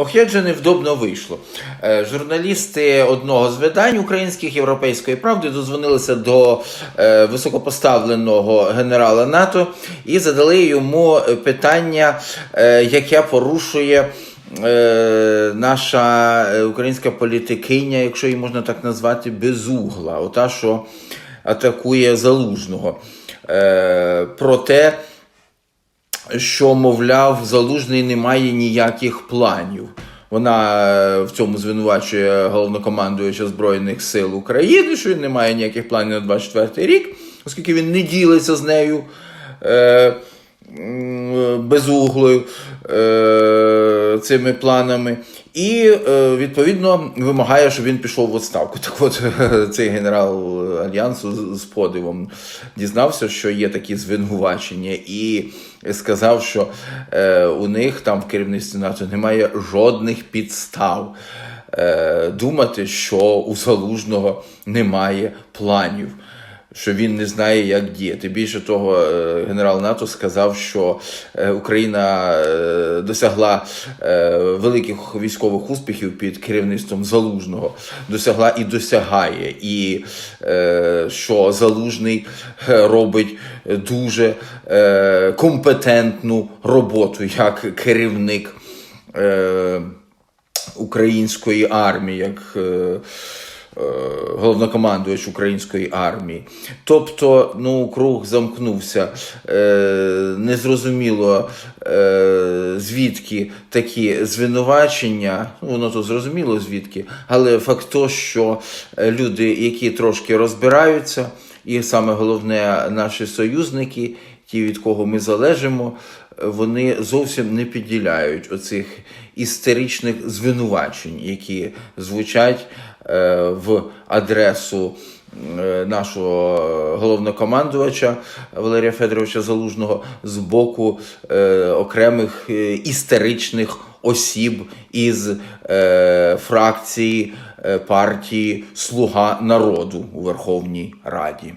Ох, як невдобно вийшло. Е, Журналісти одного з видань українських Європейської правди дозвонилися до е, високопоставленого генерала НАТО і задали йому питання, е, яке порушує. Наша українська політикиня, якщо її можна так назвати, безугла, ота, що атакує залужного. Про те, що, мовляв, залужний не має ніяких планів. Вона е, в цьому звинувачує головнокомандуюча Збройних сил України, що він не має ніяких планів на 24 рік, оскільки він не ділиться з нею е, безуглою е, цими планами. І е, відповідно вимагає, щоб він пішов в відставку. Так от цей генерал Альянсу з- подивом дізнався, що є такі звинувачення, і сказав, що е, у них там в керівництві НАТО немає жодних підстав е, думати, що у залужного немає планів. Що він не знає, як діяти. Більше того, е, генерал НАТО сказав, що е, Україна е, досягла великих військових успіхів під керівництвом залужного, досягла і досягає, і що залужний робить дуже компетентну роботу як керівник. Української армії, як е, головнокомандувач української армії. Тобто, ну, круг замкнувся. Е, незрозуміло, е, звідки такі звинувачення. Ну, воно то зрозуміло звідки, але факт то, що люди, які трошки розбираються, і саме головне, наші союзники, ті, від кого ми залежимо, вони зовсім не підділяють оцих істеричних звинувачень, які звучать е, в адресу е, нашого головнокомандувача Валерія Федоровича Залужного з боку е, окремих е, істеричних осіб із е, фракції партії Слуга народу у Верховній Раді.